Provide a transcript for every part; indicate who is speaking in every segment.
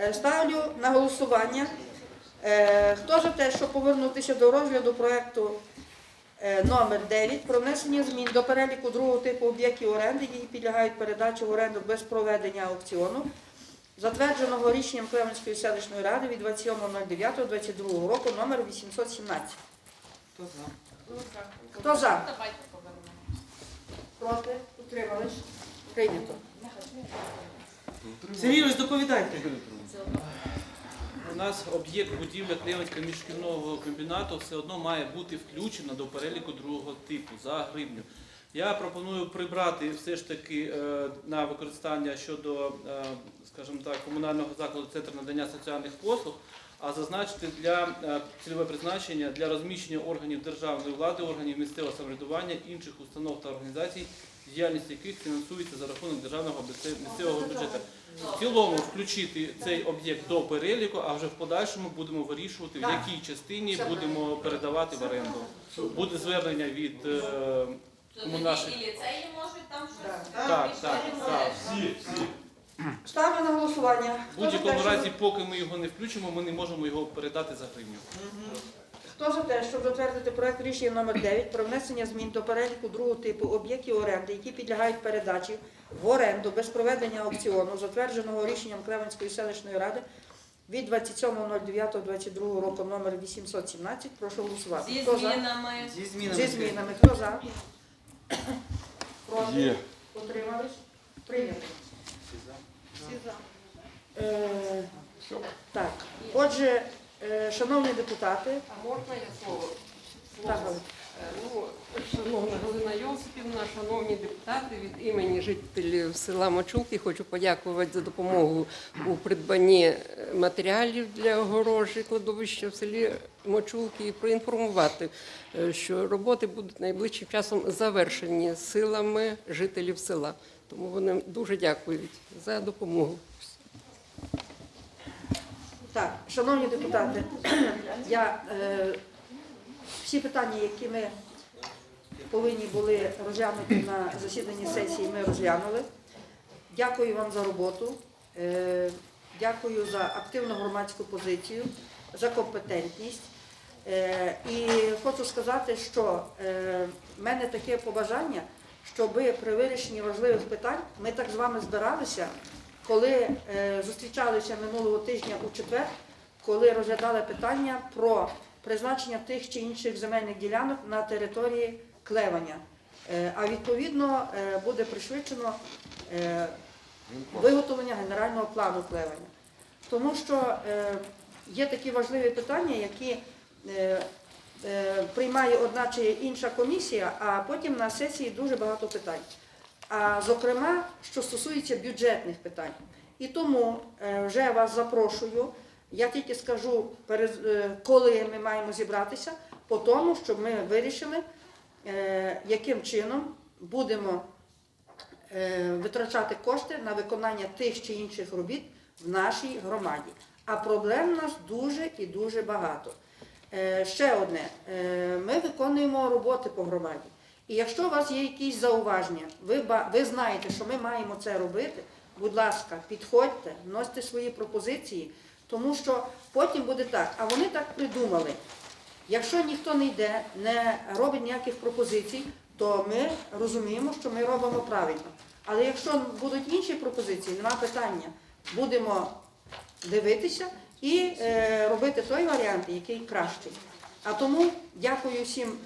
Speaker 1: Е, Ставлю на голосування. Е, Хто за те, щоб повернутися до розгляду проекту е, номер 9 про внесення змін до переліку другого типу об'єктів оренди, які підлягають передачі в оренду без проведення аукціону, затвердженого рішенням Кременської селищної ради від 27.09.22 року номер 817.
Speaker 2: Хто за?
Speaker 1: Хто за? Проти? Утримались? Прийнято.
Speaker 2: Сергій, ось доповідайте.
Speaker 3: У нас об'єкт будівля Клевенського міжшкільного комбінату все одно має бути включено до переліку другого типу за гривню. Я пропоную прибрати все ж таки е, на використання щодо, е, скажімо так, комунального закладу Центр надання соціальних послуг, а зазначити для е, цільове призначення для розміщення органів державної влади, органів місцевого самоврядування, інших установ та організацій, діяльність яких фінансується за рахунок державного місцевого бюджету. В цілому включити цей об'єкт до переліку, а вже в подальшому будемо вирішувати, в якій частині будемо передавати в оренду. Буде звернення від е,
Speaker 4: То
Speaker 3: Кому
Speaker 4: і ліцеї можуть там щось.
Speaker 3: Так, так, так.
Speaker 1: Ставлю на голосування.
Speaker 3: в
Speaker 1: Хто за те,
Speaker 3: будь-якому
Speaker 1: щоб-
Speaker 3: разі, поки ми його не включимо, ми не можемо його передати за гривню.
Speaker 1: Хто за те, щоб затвердити проект рішення номер 9 про внесення змін до переліку другого типу об'єктів оренди, які підлягають передачі в оренду без проведення аукціону, затвердженого рішенням Клевенської селищної ради від 27.09.22 року номер 817, прошу голосувати.
Speaker 4: Зі
Speaker 1: Хто за?
Speaker 4: змінами.
Speaker 2: Зі змінами.
Speaker 1: Зі змінами. Хто за? Проти?
Speaker 5: Є.
Speaker 1: Утримались? Прийнято.
Speaker 4: Всі за.
Speaker 1: Е, так, отже, е, шановні депутати,
Speaker 6: А можна я слово?
Speaker 1: так.
Speaker 6: Е, Ну, шановна Галина Йосипівна, шановні депутати, від імені жителів села Мочулки хочу подякувати за допомогу у придбанні е, матеріалів для огорожі кладовища в селі Мочулки і проінформувати, е, що роботи будуть найближчим часом завершені силами жителів села. Тому вони дуже дякують за допомогу.
Speaker 1: Так, шановні депутати, я е, всі питання, які ми повинні були розглянути на засіданні сесії, ми розглянули. Дякую вам за роботу. Е, дякую за активну громадську позицію, за компетентність. Е, і хочу сказати, що е, в мене таке побажання, щоб при вирішенні важливих питань ми так з вами збиралися, коли е, зустрічалися минулого тижня у четвер, коли розглядали питання про призначення тих чи інших земельних ділянок на території Клеваня. Е, а відповідно е, буде пришвидшено виготовлення генерального плану Клеваня. Тому що є такі важливі питання, які приймає одна чи інша комісія, а потім на сесії дуже багато питань. А зокрема, що стосується бюджетних питань. І тому е, вже вас запрошую. Я тільки скажу, е, коли ми маємо зібратися, по тому, щоб ми вирішили, е, яким чином будемо витрачати кошти на виконання тих чи інших робіт в нашій громаді. А проблем у нас дуже і дуже багато. Ще одне, ми виконуємо роботи по громаді. І якщо у вас є якісь зауваження, ви, ви знаєте, що ми маємо це робити, будь ласка, підходьте, вносьте свої пропозиції, тому що потім буде так, а вони так придумали. Якщо ніхто не йде, не робить ніяких пропозицій, то ми розуміємо, що ми робимо правильно. Але якщо будуть інші пропозиції, нема питання, будемо дивитися і е, робити той варіант, який кращий. А тому дякую всім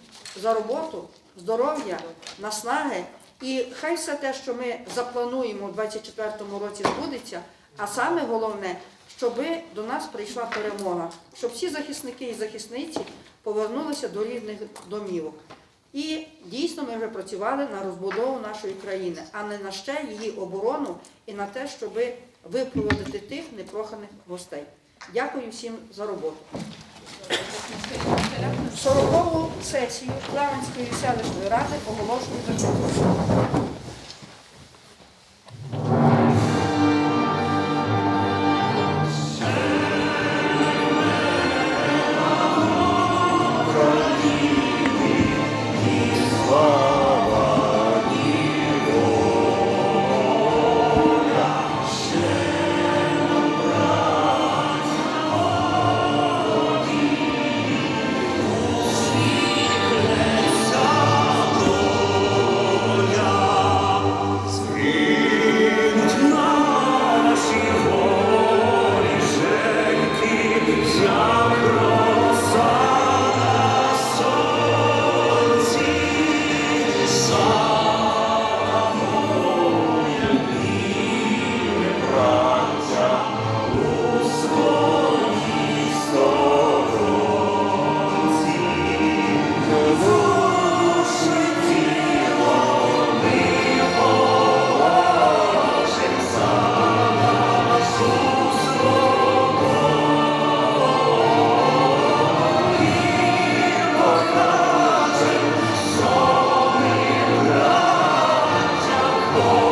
Speaker 1: за роботу, здоров'я, наснаги. І хай все те, що ми заплануємо у 2024 році, збудеться. А саме головне, щоб до нас прийшла перемога, щоб всі захисники і захисниці повернулися до рідних домівок. І дійсно ми вже працювали на розбудову нашої країни, а не на ще її оборону і на те, щоб випроводити тих непроханих гостей. Дякую всім за роботу. 40-ту сесію Клевенської селищної ради оголошую закритою. oh